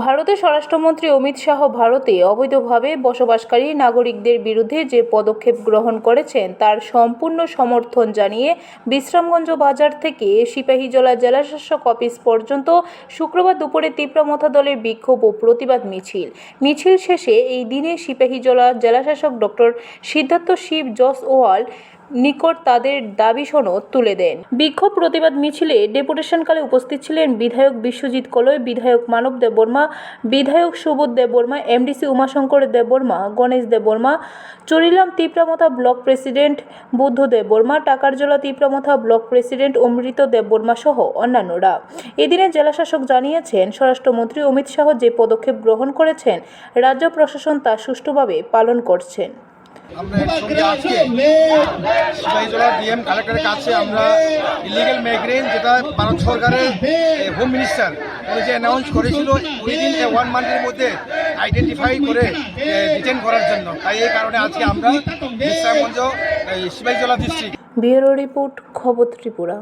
ভারতের স্বরাষ্ট্রমন্ত্রী অমিত শাহ ভারতে অবৈধভাবে বসবাসকারী নাগরিকদের বিরুদ্ধে যে পদক্ষেপ গ্রহণ করেছেন, তার সম্পূর্ণ সমর্থন জানিয়ে বিশ্রামগঞ্জ বাজার থেকে সিপাহীজলা জেলাশাসক অফিস পর্যন্ত শুক্রবার দুপুরে তিপ্রামথা দলের বিক্ষোভ ও প্রতিবাদ মিছিল। মিছিল শেষে এই দিনে সিপাহীজলা জেলাশাসক ডক্টর সিদ্ধার্থ শিব, জস ওয়াল নিকট তাদের দাবি সনদ তুলে দেন। বিক্ষোভ প্রতিবাদ মিছিলে ডেপুটেশনকালে উপস্থিত ছিলেন বিধায়ক বিশ্বজিৎ কলই বিধায়ক মানব দেববর্মা, বিধায়ক Subodh Debbarma, MDC Umashankar Debbarma, Ganesh Debbarma, Charilam Tipra Motha block president Buddha Debbarma, Takarjala Tipra Motha block president Amrit Debbarma সহ অন্যান্যরা। এদিনে জেলাশাসক জানিয়েছেন, স্বরাষ্ট্রমন্ত্রী অমিত শাহ যে পদক্ষেপ গ্রহণ করেছেন, রাজ্য প্রশাসন তা সুষ্ঠুভাবে পালন করছেন। আমরা একসঙ্গে আজকে সিপাহীজলা ডিএম কালেক্টরের কাছে আমরা ইলিগেল মাইগ্রেন্ট যেটা ভারত সরকারের হোম মিনিস্টার উনি যে অ্যানাউন্স করেছিল উইদিন ওয়ান মান্থের মধ্যে আইডেন্টিফাই করে ডিটেন করার জন্য। তাই এই কারণে আজকে আমরা Bishramganj Sipahijala district bureau report খবর ত্রিপুরা।